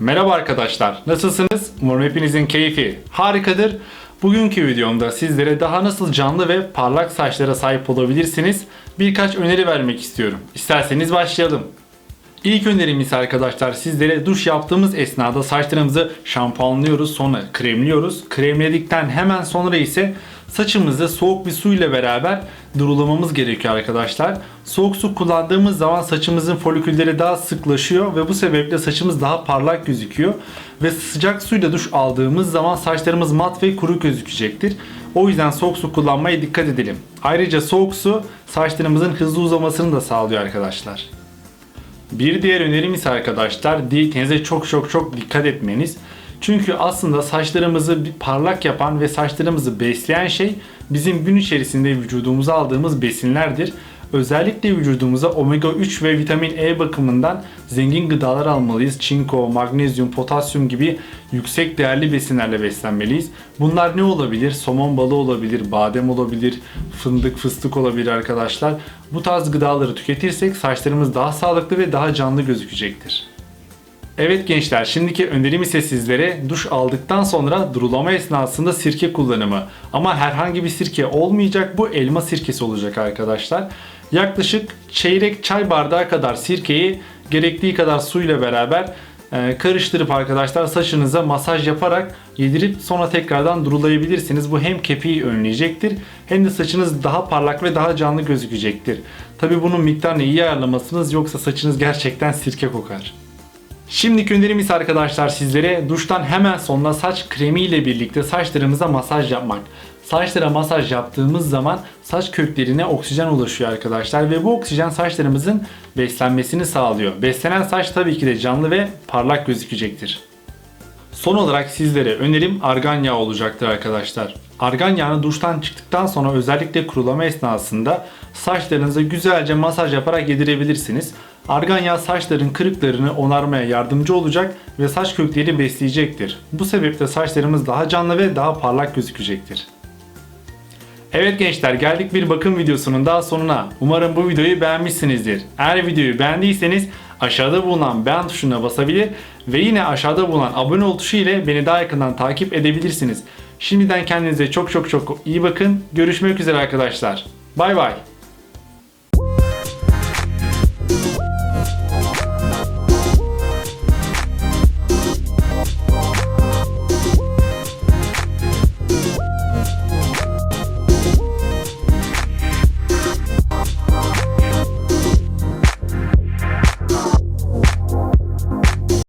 Merhaba arkadaşlar, nasılsınız? Umarım hepinizin keyfi harikadır. Bugünkü videomda sizlere daha nasıl canlı ve parlak saçlara sahip olabilirsiniz birkaç öneri vermek istiyorum. İsterseniz başlayalım. İlk önerimiz arkadaşlar sizlere duş yaptığımız esnada saçlarımızı şampuanlıyoruz sonra kremliyoruz. Kremledikten hemen sonra ise saçımızı soğuk bir su ile beraber durulamamız gerekiyor arkadaşlar. Soğuk su kullandığımız zaman saçımızın folikülleri daha sıklaşıyor ve bu sebeple saçımız daha parlak gözüküyor. Ve sıcak suyla duş aldığımız zaman saçlarımız mat ve kuru gözükecektir. O yüzden soğuk su kullanmaya dikkat edelim. Ayrıca soğuk su saçlarımızın hızlı uzamasını da sağlıyor arkadaşlar. Bir diğer önerim ise arkadaşlar diyetinize çok çok çok dikkat etmeniz. Çünkü aslında saçlarımızı parlak yapan ve saçlarımızı besleyen şey bizim gün içerisinde vücudumuza aldığımız besinlerdir. Özellikle vücudumuza omega 3 ve vitamin E bakımından zengin gıdalar almalıyız. Çinko, magnezyum, potasyum gibi yüksek değerli besinlerle beslenmeliyiz. Bunlar ne olabilir? Somon balığı olabilir, badem olabilir, fındık, fıstık olabilir arkadaşlar. Bu tarz gıdaları tüketirsek saçlarımız daha sağlıklı ve daha canlı gözükecektir. Evet gençler şimdiki önerim ise sizlere duş aldıktan sonra durulama esnasında sirke kullanımı. Ama herhangi bir sirke olmayacak bu elma sirkesi olacak arkadaşlar. Yaklaşık çeyrek çay bardağı kadar sirkeyi gerektiği kadar suyla beraber e, karıştırıp arkadaşlar saçınıza masaj yaparak yedirip sonra tekrardan durulayabilirsiniz. Bu hem kepiği önleyecektir hem de saçınız daha parlak ve daha canlı gözükecektir. Tabi bunun miktarını iyi ayarlamasınız yoksa saçınız gerçekten sirke kokar. Şimdiki önerimiz arkadaşlar sizlere duştan hemen sonra saç kremi ile birlikte saçlarımıza masaj yapmak. Saçlara masaj yaptığımız zaman saç köklerine oksijen ulaşıyor arkadaşlar ve bu oksijen saçlarımızın beslenmesini sağlıyor. Beslenen saç tabii ki de canlı ve parlak gözükecektir. Son olarak sizlere önerim argan yağı olacaktır arkadaşlar. Argan yağını duştan çıktıktan sonra özellikle kurulama esnasında saçlarınıza güzelce masaj yaparak yedirebilirsiniz. Argan yağı saçların kırıklarını onarmaya yardımcı olacak ve saç kökleri besleyecektir. Bu sebeple saçlarımız daha canlı ve daha parlak gözükecektir. Evet gençler geldik bir bakım videosunun daha sonuna. Umarım bu videoyu beğenmişsinizdir. Eğer videoyu beğendiyseniz aşağıda bulunan beğen tuşuna basabilir ve yine aşağıda bulunan abone ol tuşu ile beni daha yakından takip edebilirsiniz. Şimdiden kendinize çok çok çok iyi bakın. Görüşmek üzere arkadaşlar. Bay bay.